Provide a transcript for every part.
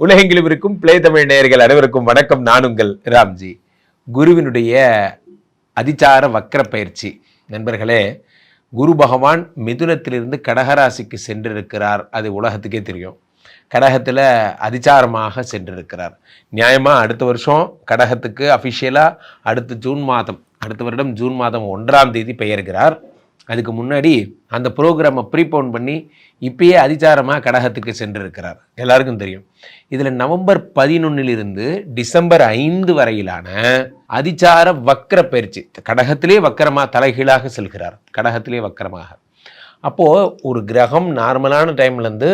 உலகெங்கிலும் இருக்கும். பிளே தமிழ் நேயர்கள் அனைவருக்கும் வணக்கம். நான் உங்கள் ராம்ஜி. குருவினுடைய அதிச்சார வக்கர பயிற்சி. நண்பர்களே குரு பகவான் மிதுனத்திலிருந்து கடகராசிக்கு சென்றிருக்கிறார். அது உலகத்துக்கே தெரியும். கடகத்தில் அதிச்சாரமாக சென்றிருக்கிறார். நியாயமாக அடுத்த வருஷம் கடகத்துக்கு அஃபிஷியலாக அடுத்த ஜூன் மாதம். அடுத்த வருடம் ஜூன் மாதம் ஒன்றாம் தேதி பெயர்கிறார். அதுக்கு முன்னாடி அந்த ப்ரோக்ராமை ப்ரீபோன் பண்ணி இப்பயே அதிச்சாரமாக கடகத்துக்கு சென்றிருக்கிறார். எல்லாருக்கும் தெரியும். இதில் நவம்பர் பதினொன்னிலிருந்து டிசம்பர் ஐந்து வரையிலான அதிச்சார வக்கர பயிற்சி. கடகத்திலே வக்கரமாக தலைகீழாக செல்கிறார். கடகத்திலே வக்கரமாக. அப்போது ஒரு கிரகம் நார்மலான டைம்லேருந்து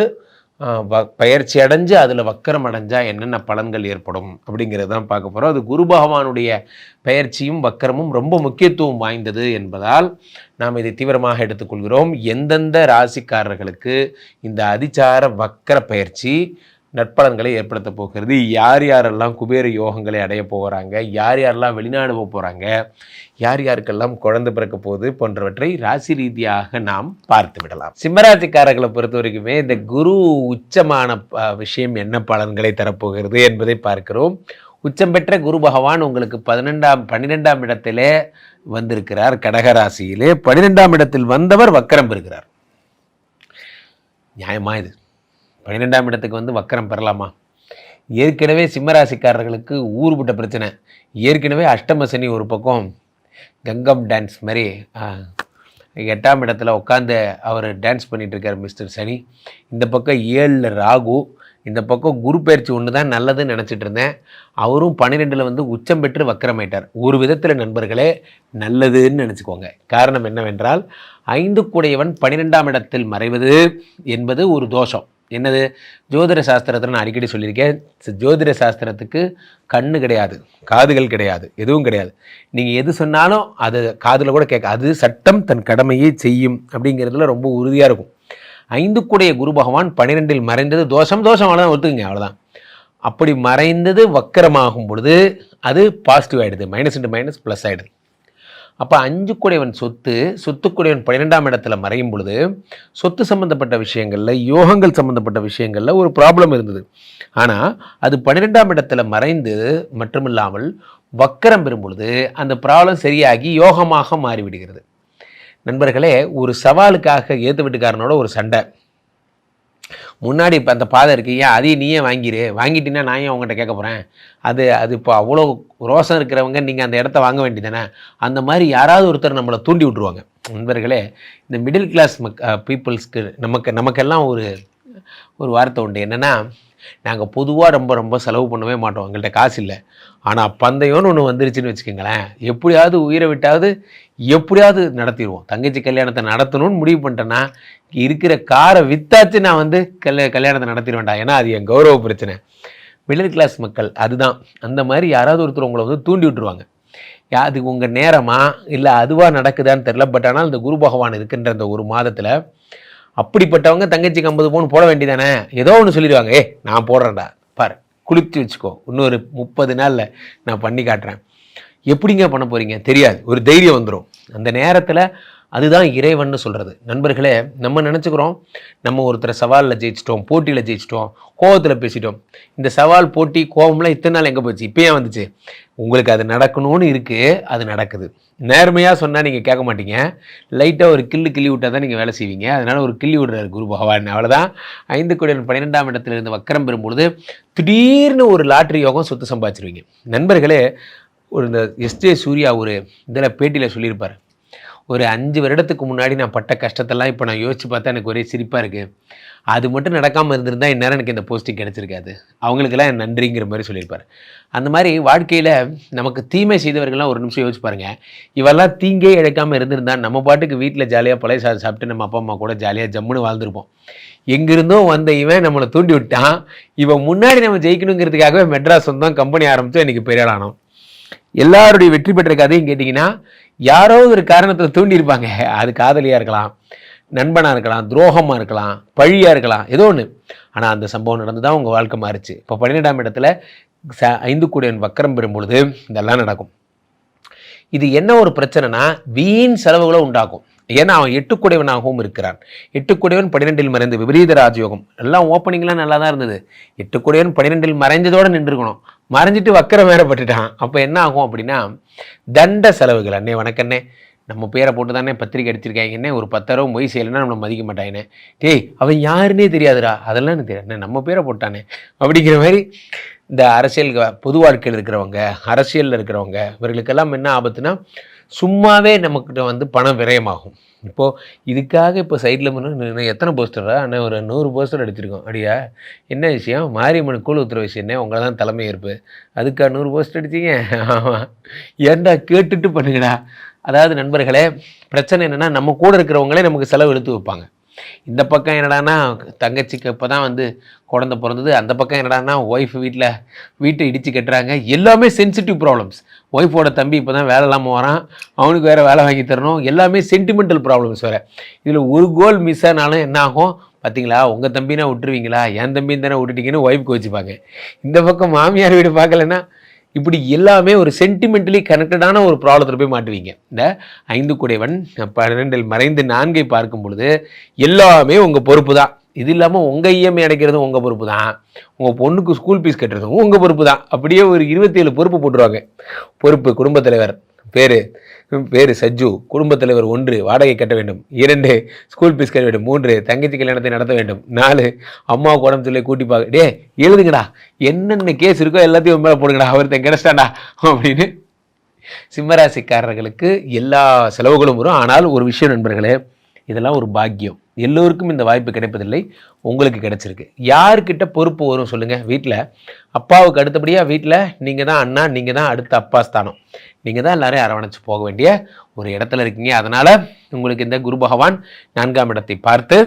பயிற்சி அடைஞ்சு அதில் வக்கரம் அடைஞ்சால் என்னென்ன பலன்கள் ஏற்படும் அப்படிங்கிறது தான் பார்க்க போகிறோம் அது குரு பகவானுடைய பயிற்சியும் வக்கரமும் ரொம்ப முக்கியத்துவம் வாய்ந்தது என்பதால் நாம் இதை தீவிரமாக எடுத்துக்கொள்கிறோம். எந்தெந்த ராசிக்காரர்களுக்கு இந்த அதிச்சார வக்கர பயிற்சி நற்பலன்களை ஏற்படுத்த போகிறது. யார் யாரெல்லாம் குபேர யோகங்களை அடைய போகிறாங்க? யார் யாரெல்லாம் வெளிநாடு போக போகிறாங்க யார் யாருக்கெல்லாம் குழந்தை பிறக்க போகுது போன்றவற்றை ராசி ரீதியாக நாம் பார்த்து விடலாம். சிம்மராசிக்காரர்களை பொறுத்த வரைக்குமே இந்த குரு உச்சமான விஷயம் என்ன பலன்களை தரப்போகிறது என்பதை பார்க்கிறோம். உச்சம் பெற்ற குரு பகவான் உங்களுக்கு பதினெண்டாம் பன்னிரெண்டாம் இடத்திலே வந்திருக்கிறார் கடகராசியிலே. பன்னிரெண்டாம் இடத்தில் வந்தவர் வக்கரம் பெறுகிறார். நியாயமா இது? பன்னிரெண்டாம் இடத்துக்கு வந்து வக்கரம் பெறலாமா? ஏற்கனவே சிம்மராசிக்காரர்களுக்கு ஊர்பட்ட பிரச்சனை. ஏற்கனவே அஷ்டம சனி ஒரு பக்கம். கங்கம் டான்ஸ் மாதிரி எட்டாம் இடத்துல உட்காந்து அவர் டான்ஸ் பண்ணிகிட்ருக்கார் இருக்கார் மிஸ்டர் சனி. இந்த பக்கம் ஏழில் ராகு இந்த பக்கம் குரு பயிற்சி ஒன்று தான் நல்லதுன்னு நினச்சிட்டு இருந்தேன் அவரும் பன்னிரெண்டில் வந்து உச்சம் பெற்று வக்கரமாயிட்டார் ஒரு விதத்தில் நண்பர்களே நல்லதுன்னு நினச்சிக்கோங்க. காரணம் என்னவென்றால் ஐந்து கூடையவன் பன்னிரெண்டாம் இடத்தில் மறைவது என்பது ஒரு தோஷம். என்னது? ஜோதிட சாஸ்திரத்தில் நான் அடிக்கடி சொல்லியிருக்கேன் ஜோதிட சாஸ்திரத்துக்கு கண்ணு கிடையாது காதுகள் கிடையாது எதுவும் கிடையாது. நீங்கள் எது சொன்னாலும் அது காதில் கூட கேட்க அது சட்டம் தன் கடமையை செய்யும் அப்படிங்கிறதுல ரொம்ப உறுதியாக இருக்கும். ஐந்துக்குடைய குரு பகவான் பன்னிரெண்டில் மறைந்தது தோஷம் தோஷம் அவ்வளோதான் ஒத்துக்குங்க அவ்வளோதான் அப்படி மறைந்தது வக்கரமாகும் பொழுது அது பாசிட்டிவ் ஆகிடுது மைனஸ் இன்ட்டு மைனஸ் ப்ளஸ் ஆகிடுது அப்போ அஞ்சு கூடையவன் சொத்து சொத்துக்குடையவன் பன்னிரெண்டாம் இடத்துல மறையும் பொழுது சொத்து சம்மந்தப்பட்ட விஷயங்களில் யோகங்கள் சம்மந்தப்பட்ட விஷயங்களில் ஒரு ப்ராப்ளம் இருந்தது. ஆனால் அது பன்னிரெண்டாம் இடத்துல மறைந்து மட்டுமில்லாமல் வக்கரம் பெறும் பொழுது அந்த ப்ராப்ளம் சரியாகி யோகமாக மாறிவிடுகிறது. நண்பர்களே ஒரு சவாலுக்காக ஏற்று வீட்டுக்காரனோட ஒரு சண்டை. முன்னாடி இப்போ அந்த பாதை இருக்குது ஏன் அதையும் நீயே வாங்கிரு. வாங்கிட்டீங்கன்னா நான் ஏன் உங்கள்கிட்ட கேட்க போகிறேன் அது அது இப்போ அவ்வளோ ரோசம் இருக்கிறவங்க நீங்கள் அந்த இடத்த வாங்க வேண்டியதானே அந்த மாதிரி யாராவது ஒருத்தர் நம்மளை தூண்டி விட்ருவாங்க நண்பர்களே இந்த மிடில் கிளாஸ் மக் uh, பீப்புள்ஸ்க்கு நமக்கு நமக்கெல்லாம் ஒரு ஒரு வார்த்தை உண்டு. என்னென்னா நாங்கள் பொதுவாக ரொம்ப ரொம்ப செலவு பண்ணவே மாட்டோம். எங்கள்கிட்ட காசு இல்லை. ஆனால் பந்தயம்னு ஒன்று வந்துருச்சுன்னு வச்சுக்கோங்களேன். எப்படியாவது உயிரை விட்டாவது எப்படியாவது நடத்திடுவோம். தங்கச்சி கல்யாணத்தை நடத்தணும்னு முடிவு பண்ணிட்டேன்னா இருக்கிற காரை வித்தாச்சு நான் வந்து கல்ய கல்யாணத்தை நடத்திடுவேன்டா. ஏன்னா அது என் கௌரவ பிரச்சனை. மிடில் கிளாஸ் மக்கள் அதுதான். அந்த மாதிரி யாராவது ஒருத்தர் உங்களை வந்து தூண்டி விட்டுருவாங்க. யா அது உங்கள் நேரமா? இல்லை அதுவாக நடக்குதான்னு தெரில பட் ஆனால் இந்த குரு பகவான் இருக்கின்ற இந்த ஒரு மாதத்தில் அப்படிப்பட்டவங்க தங்கச்சிக்கு ஐம்பது பவுன் போட வேண்டியதானே? ஏதோ ஒன்று சொல்லிடுவாங்க. ஏ நான் போடுறேன்டா. பாரு குளித்து வச்சுக்கோ. இன்னொரு முப்பது நாளில் நான் பண்ணி காட்டுறேன். எப்படிங்க பண்ண போகிறீங்க தெரியாது. ஒரு தைரியம் வந்துடும் அந்த நேரத்தில் அதுதான் இறைவன்னு சொல்கிறது நண்பர்களே நம்ம நினச்சிக்கிறோம் நம்ம ஒருத்தரை சவாலில் ஜெயிச்சிட்டோம் போட்டியில் ஜெயிச்சிட்டோம் கோவத்தில் பேசிட்டோம். இந்த சவால் போட்டி கோவம்லாம் இத்தனை நாள் எங்கே போச்சு? இப்போ ஏன் வந்துச்சு? உங்களுக்கு அது நடக்கணும்னு இருக்குது அது நடக்குது. நேர்மையாக சொன்னால் நீங்கள் கேட்க மாட்டீங்க. லைட்டாக ஒரு கில்லு கிள்ளி விட்டால் தான் நீங்கள் வேலை செய்வீங்க. அதனால் ஒரு கிள்ளி விடுறாரு குரு பகவான். அவ்வளோதான் ஐந்து கோடி பன்னிரெண்டாம் இடத்துல இருந்து வக்கரம் பெறும்பொழுது திடீர்னு ஒரு லாட்ரி யோகம் சொத்து சம்பாதிச்சிருவீங்க. நண்பர்களே ஒரு இந்த எஸ்ஜே சூர்யா ஒரு இதில் பேட்டியில் சொல்லியிருப்பார். ஒரு அஞ்சு வருடத்துக்கு முன்னாடி நான் பட்ட கஷ்டத்தெல்லாம் இப்போ நான் யோசிச்சு பார்த்தா எனக்கு ஒரே சிரிப்பாக இருக்குது அது மட்டும் நடக்காமல் இருந்திருந்தால் இந்நேரம் எனக்கு இந்த போஸ்டிங் கிடச்சிருக்காது. அவங்களுக்கெல்லாம் என் நன்றிங்கிற மாதிரி சொல்லியிருப்பார். அந்த மாதிரி வாழ்க்கையில் நமக்கு தீமை செய்தவர்கள்லாம் ஒரு நிமிஷம் யோசிச்சு பாருங்கள் இவெல்லாம் தீங்கே இழைக்காமல் இருந்திருந்தா நம்ம பாட்டுக்கு வீட்டில் ஜாலியாக பழைய சாதம் சாப்பிட்டு நம்ம அப்பா அம்மா கூட ஜாலியாக ஜம்முன்னு வாழ்ந்துருப்போம். எங்கிருந்தோ வந்த இவன் நம்மளை தூண்டி விட்டான். இவன் முன்னாடி நம்ம ஜெயிக்கணுங்கிறதுக்காகவே மெட்ராஸ் சொந்தம் கம்பெனி ஆரம்பித்தோம் இன்றைக்கி பெரியாளானோம் எல்லாருடைய வெற்றி பெற்ற கதையும் கேட்டிங்கன்னா யாரோ ஒரு காரணத்தை தூண்டியிருப்பாங்க அது காதலியாக இருக்கலாம் நண்பனாக இருக்கலாம் துரோகமாக இருக்கலாம் பழியாக இருக்கலாம் ஏதோ ஒன்று ஆனால் அந்த சம்பவம் நடந்து தான் உங்கள் வாழ்க்கை மாறிச்சு. இப்போ பன்னிரெண்டாம் இடத்துல ச ஐந்து கூடியன் வக்கரம் பெறும் பொழுது இதெல்லாம் நடக்கும். இது என்ன ஒரு பிரச்சனைனா வீண் செலவுகளை உண்டாக்கும். ஏன்னா அவன் எட்டுக்குடையவனாகவும் இருக்கிறான். எட்டுக்குடையவன் பன்னிரெண்டில் மறைந்து விபரீத ராஜயோகம். எல்லாம் ஓப்பனிங்லாம் நல்லா தான் இருந்தது. எட்டுக்குடையவன் பன்னிரெண்டில் மறைஞ்சதோடு நின்றுக்கணும் மறைஞ்சிட்டு வக்கரம் வேறப்பட்டுட்டான் அப்போ என்ன ஆகும் அப்படின்னா தண்ட செலவுகள். அண்ணே வணக்கண்ணே. நம்ம பேரை போட்டு தானே பத்திரிக்கை அடிச்சிருக்காங்கன்னே ஒரு பத்தாயிரம் பொய் செய்யலைன்னா நம்மளை மதிக்க மாட்டாங்கண்ணே டேய் அவன் யாருன்னே தெரியாதுடா. அதெல்லாம் எனக்கு தெரியாது. நம்ம பேரை போட்டானே. அப்படிங்கிற மாதிரி இந்த அரசியல் பொது வாழ்க்கையில் இருக்கிறவங்க அரசியலில் இருக்கிறவங்க இவர்களுக்கெல்லாம் என்ன ஆபத்துனா சும்மாவே நமக்கிட்ட வந்து பணம் விரயமாகும். இப்போது இதுக்காக இப்போ சைடில் முன்ன எத்தனை போஸ்டரா அண்ணா ஒரு நூறு போஸ்டர் அடிச்சிருக்கோம். அடியா? என்ன விஷயம்? மாரியம்மன் கூழ் ஊத்துற விஷயம் என்ன? உங்களை தான் தலைமை ஏற்பு. அதுக்கா நூறு போஸ்டர் அடிச்சிங்க? ஆமாம் ஏன்டா கேட்டுட்டு பண்ணுங்கடா அதாவது நண்பர்களே பிரச்சனை என்னென்னா நம்ம கூட இருக்கிறவங்களே நமக்கு செலவு எடுத்து வைப்பாங்க. இந்த பக்கம் என்னடானா தங்கச்சிக்கு இப்போ தான் வந்து குழந்த பிறந்தது. அந்த பக்கம் என்னடானா ஒய்ஃப் வீட்டில் வீட்டை இடித்து கட்டுறாங்க. எல்லாமே சென்சிட்டிவ் ப்ராப்ளம்ஸ் ஒய்ஃபோட தம்பி இப்போ தான் வேலை இல்லாமல் வரான். அவனுக்கு வேறு வேலை வாங்கி தரணும். எல்லாமே சென்டிமெண்டல் ப்ராப்ளம்ஸ் வேறு. இதில் ஒரு கோல் மிஸ் ஆனாலும் என்ன ஆகும்? பார்த்தீங்களா உங்கள் தம்பினா விட்டுருவீங்களா? என் தம்பின்னு தானே விட்டுட்டீங்கன்னு ஒய்ஃப் வச்சுப்பாங்க இந்த பக்கம் மாமியார் வீடு பார்க்கலன்னா இப்படி எல்லாமே ஒரு சென்டிமெண்டலி கனெக்டடான ஒரு ப்ராப்ளத்தில் போய் மாட்டுவீங்க. இந்த ஐந்து குடைவன் பன்னெண்டில் மறைந்து நான்கை பார்க்கும் பொழுது எல்லாமே உங்கள் பொறுப்பு தான் இது இல்லாமல் உங்கள் இஎம்ஐ அடைக்கிறதும் உங்கள் பொறுப்பு தான் உங்கள் பொண்ணுக்கு ஸ்கூல் ஃபீஸ் கட்டுறதும் உங்கள் பொறுப்பு தான் அப்படியே ஒரு இருபத்தேழு பொறுப்பு போட்டுருவாங்க. பொறுப்பு குடும்பத் தலைவர் பேர் பேர் சஜ்ஜு குடும்பத் தலைவர் ஒன்று வாடகை கட்ட வேண்டும். இரண்டு ஸ்கூல் ஃபீஸ் கட்ட வேண்டும். மூன்று தங்கச்சி கல்யாணத்தை நடத்த வேண்டும். நாலு அம்மாவுக்கு உடம்பு சொல்லி கூட்டி பார்க்க டே எழுதுங்கடா. என்னென்ன கேஸ் இருக்கோ எல்லாத்தையும் மேலே போடுங்கடா. அவர் கிடைச்சிட்டாண்டா அப்படின்னு சிம்மராசிக்காரர்களுக்கு எல்லா செலவுகளும் வரும். ஆனால் ஒரு விஷயம் நண்பர்களே இதெல்லாம் ஒரு பாக்கியம். எல்லோருக்கும் இந்த வாய்ப்பு கிடைப்பதில்லை. உங்களுக்கு கிடைச்சிருக்கு. யார்கிட்ட பொறுப்பு வரும் சொல்லுங்கள் வீட்டில் அப்பாவுக்கு அடுத்தபடியாக வீட்டில் நீங்கள் தான் அண்ணா நீங்கள் தான் அடுத்த அப்பா ஸ்தானம். நீங்கள் தான் எல்லாரையும் அரவணைச்சு போக வேண்டிய ஒரு இடத்துல இருக்கீங்க. அதனால் உங்களுக்கு இந்த குரு பகவான் நான்காம் இடத்தை பார்த்து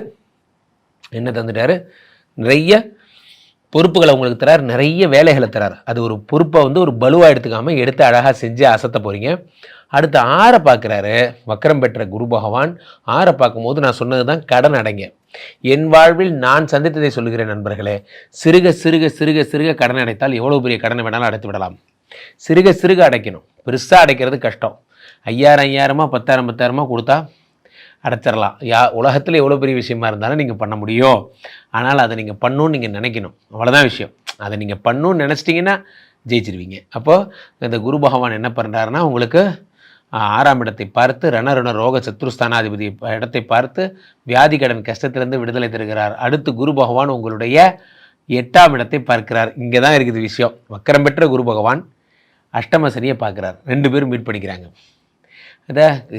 என்ன தந்துட்டார்? நிறைய பொறுப்புகளை உங்களுக்கு தரார் நிறைய வேலைகளை தரார். அது ஒரு பொறுப்பை வந்து ஒரு பலுவாக எடுத்துக்காமல் எடுத்து அழகாக செஞ்சு அசத்த போகிறீங்க அடுத்து ஆறை பார்க்குறாரு வக்கரம் பெற்ற குரு பகவான். ஆறை பார்க்கும்போது நான் சொன்னது தான் கடன் அடைங்க. என் வாழ்வில் நான் சந்தித்ததை சொல்லுகிறேன் நண்பர்களே. சிறுக சிறுக சிறுக சிறுக கடன் அடைத்தால் எவ்வளோ பெரிய கடனை வேணாலும் அடைத்து விடலாம். சிறுக சிறுக அடைக்கணும். பெருசாக அடைக்கிறது கஷ்டம். ஐயாயிரம் ஐயாயிரமா பத்தாயிரம் பத்தாயிரமா கொடுத்தா அடைச்சிடலாம் யா உலகத்தில் எவ்வளோ பெரிய விஷயமா இருந்தாலும் நீங்கள் பண்ண முடியும். ஆனால் அதை நீங்கள் பண்ணணும்னு நீங்கள் நினைக்கணும். அவ்வளோதான் விஷயம். அதை நீங்கள் பண்ணணும்னு நினச்சிட்டிங்கன்னா ஜெயிச்சிருவீங்க. அப்போது இந்த குரு பகவான் என்ன பண்ணுறாருன்னா உங்களுக்கு ஆறாம் இடத்தை பார்த்து ரணருண ரோக சத்ருஸ்தானாதிபதி இடத்தை பார்த்து வியாதி கடன் கஷ்டத்திலிருந்து விடுதலை தருகிறார். அடுத்து குரு பகவான் உங்களுடைய எட்டாம் இடத்தை பார்க்கிறார். இங்கே தான் இருக்குது விஷயம். வக்கரம் பெற்ற குரு பகவான் அஷ்டம சனியை பார்க்குறார். ரெண்டு பேரும் மீட் பண்ணிக்கிறாங்க.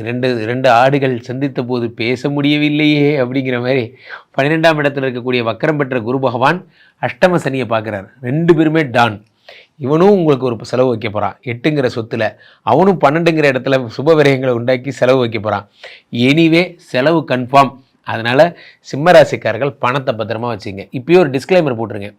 ரெண்டு ரெண்டு ஆடுகள் சந்தித்த போது பேச முடியவில்லையே அப்படிங்கிற மாதிரி பன்னிரெண்டாம் இடத்தில் இருக்கக்கூடிய வக்கரம் பெற்ற குரு பகவான் அஷ்டம சனியை பார்க்குறார். ரெண்டு பேருமே டான். இவனும் உங்களுக்கு ஒரு செலவு வைக்க போகிறான் எட்டுங்கிற சொத்தில் அவனும் பன்னெண்டுங்கிற இடத்துல சுப விரயங்களை உண்டாக்கி செலவு வைக்க போகிறான் எனிவே செலவு கன்ஃபார்ம். அதனால் சிம்மராசிக்காரர்கள் பணத்தை பத்திரமா வச்சுங்க. இப்போயே ஒரு டிஸ்க்ளைமர் போட்டுருங்க.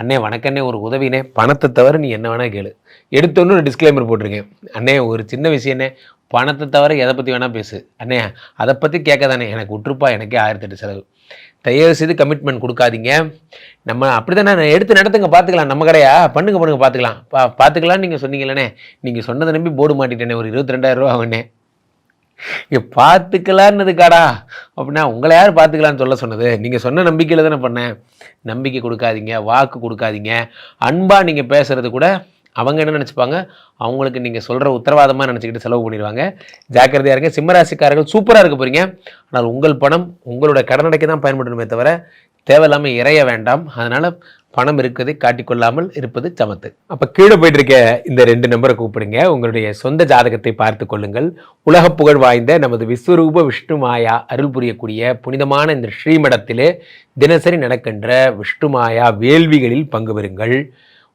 அண்ணே வணக்கண்ணே ஒரு உதவினே. பணத்தை தவிர நீ என்ன வேணால் கேளு. எடுத்தோன்னு ஒரு டிஸ்க்ளைமர் போட்டிருங்க. அண்ணே ஒரு சின்ன விஷயண்ணே பணத்தை தவிர எதை பற்றி வேணால் பேசு. அண்ணே அதை பற்றி கேட்க தானே எனக்கு விட்டுருப்பா எனக்கே ஆயிரத்தெட்டு செலவு. தயவு செய்து கமிட்மெண்ட் கொடுக்காதீங்க. நம்ம அப்படி தானே எடுத்து நடத்துங்க பார்த்துக்கலாம். நம்ம கடையா? பண்ணுங்க பண்ணுங்க பார்த்துக்கலாம். பா பார்த்துக்கலாம்னு நீங்கள் சொன்னீங்களே நீங்கள் சொன்னதை நம்பி போர்டு மாட்டிட்டேனே ஒரு இருபத்தி ரெண்டாயிரம் ரூபா ஆகுனே இங்கே பார்த்துக்கலான்னதுக்காடா அப்படின்னா உங்களை யார் பார்த்துக்கலான்னு சொல்ல சொன்னது? நீங்கள் சொன்ன நம்பிக்கையில் தானே பண்ணேன். நம்பிக்கை கொடுக்காதீங்க வாக்கு கொடுக்காதீங்க. அன்பாக நீங்கள் பேசுகிறது கூட அவங்க என்ன நினச்சிப்பாங்க? அவங்களுக்கு நீங்கள் சொல்கிற உத்தரவாதமாக நினச்சிக்கிட்டு செலவு பண்ணிடுவாங்க. ஜாக்கிரதையாக இருங்க. சிம்மராசிக்காரர்கள் சூப்பராக இருக்க போகிறீங்க ஆனால் உங்கள் பணம் உங்களோட கடனடைக்கு தான் பயன்படணுமே தவிர தேவையில்லாமல் இறைய வேண்டாம். அதனால் பணம் இருக்கிறதை காட்டிக்கொள்ளாமல் இருப்பது சமத்து. அப்போ கீழே போயிட்டு இருக்க இந்த ரெண்டு நம்பரை கூப்பிடுங்க. உங்களுடைய சொந்த ஜாதகத்தை பார்த்து கொள்ளுங்கள். உலக புகழ் வாய்ந்த நமது விஸ்வரூப விஷ்ணு மாயா அருள் புரியக்கூடிய புனிதமான இந்த ஸ்ரீமடத்திலே தினசரி நடக்கின்ற விஷ்ணு மாயா வேள்விகளில் பங்கு பெறுங்கள்.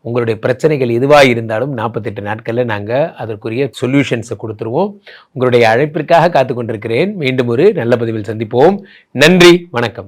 உங்களுடைய பிரச்சனைகள் எதுவாக இருந்தாலும் நாற்பத்தெட்டு நாட்களில் நாங்கள் அதற்குரிய சொல்யூஷன்ஸை கொடுத்துருவோம். உங்களுடைய அழைப்பிற்காக காத்து கொண்டிருக்கிறேன் மீண்டும் ஒரு நல்ல பதிவில் சந்திப்போம். நன்றி. வணக்கம்.